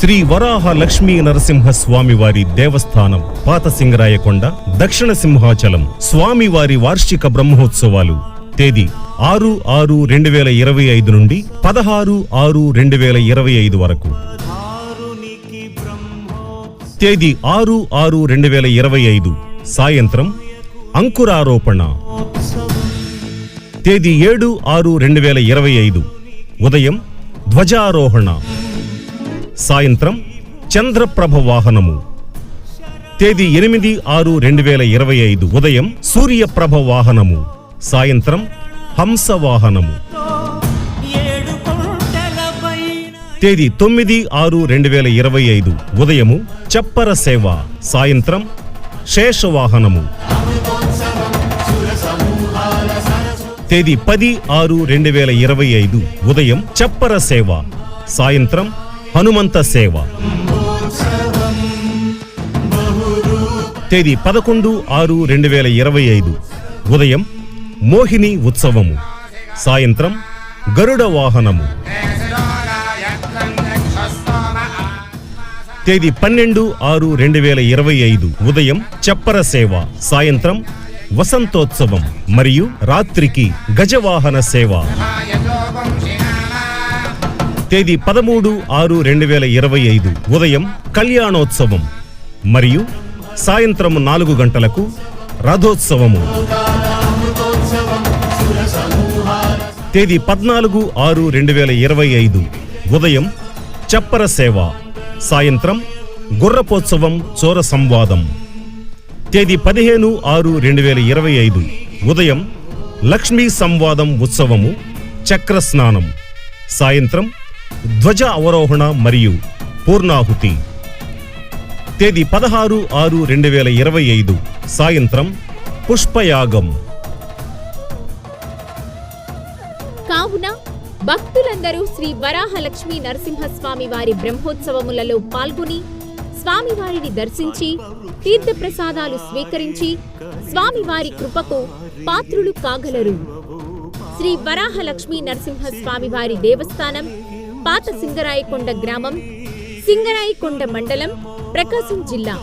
శ్రీ వరాహ లక్ష్మీ నరసింహ స్వామివారి దేవస్థానం పాత సింగరాయకొండ దక్షిణ సింహాచలం స్వామివారి వార్షిక బ్రహ్మోత్సవాలు. తేదీ ఆరు ఆరు రెండు వేల ఇరవై ఐదు నుండి పదహారు ఆరు రెండు వేల ఇరవై ఐదు వరకు. తేదీ ఆరు ఆరు రెండు వేల ఇరవై ఐదు సాయంత్రం అంకురారోపణ. తేదీ ఏడు ఆరు రెండు వేల ఇరవై ఐదు ఉదయం ధ్వజారోహణ. సాయంత్రం చంద్రప్రభ వాహనము. తేదీ ఎనిమిది ఆరు రెండు వేల ఇరవై ఐదు ఉదయం సూర్యప్రభ వాహనము. సాయంత్రం హంస వాహనము. తేదీ తొమ్మిది ఆరు రెండు వేల ఇరవై ఐదు ఉదయము చప్పర సేవ. సాయంత్రం శేషవాహనము తేదీ పది ఆరు రెండు వేల ఇరవై ఐదు ఉదయం చప్పర సేవ. సాయంత్రం హనుమంత సేవ. తేదీ పదకొండు ఆరు రెండు వేల ఇరవై ఐదు. ఉదయం మోహిని ఉత్సవము. సాయంత్రం గరుడ వాహనము. తేదీ పన్నెండు ఆరు రెండు వేల ఇరవై ఐదు. ఉదయం చప్పర సేవ. సాయంత్రం వసంతోత్సవం. మరియు రాత్రికి గజవాహన సేవ. తేదీ పదమూడు ఆరు రెండు వేల ఇరవై ఐదు. ఉదయం కళ్యాణోత్సవం మరియు సాయంత్రం నాలుగు గంటలకు రథోత్సవము. తేదీ పద్నాలుగు ఆరు రెండు వేల ఇరవై ఐదు. ఉదయం చప్పర సేవ సాయంత్రం గుర్రపోత్సవం చోర సంవాదం. తేదీ పదిహేను ఆరు రెండు వేల ఇరవై ఐదు. ఉదయం లక్ష్మీ సంవాదం ఉత్సవము చక్ర స్నానం. సాయంత్రం ధ్వజ అవరోహణ మరియు పూర్ణాహుతి. తేదీ పదహారు ఆరు రెండు వేల ఇరవై ఐదు సాయంత్రం పుష్పయాగం. కావున భక్తులందరూ శ్రీ వరాహలక్ష్మి నరసింహస్వామి వారి బ్రహ్మోత్సవములలో పాల్గొని స్వామివారిని దర్శించి తీర్థప్రసాదాలు స్వీకరించి స్వామివారి కృపకు పాత్రులు కాగలరు. శ్రీ వరాహలక్ష్మి నరసింహస్వామి వారి దేవస్థానం పాత సింగరాయకొండ గ్రామం సింగరాయకొండ మండలం ప్రకాశం జిల్లా.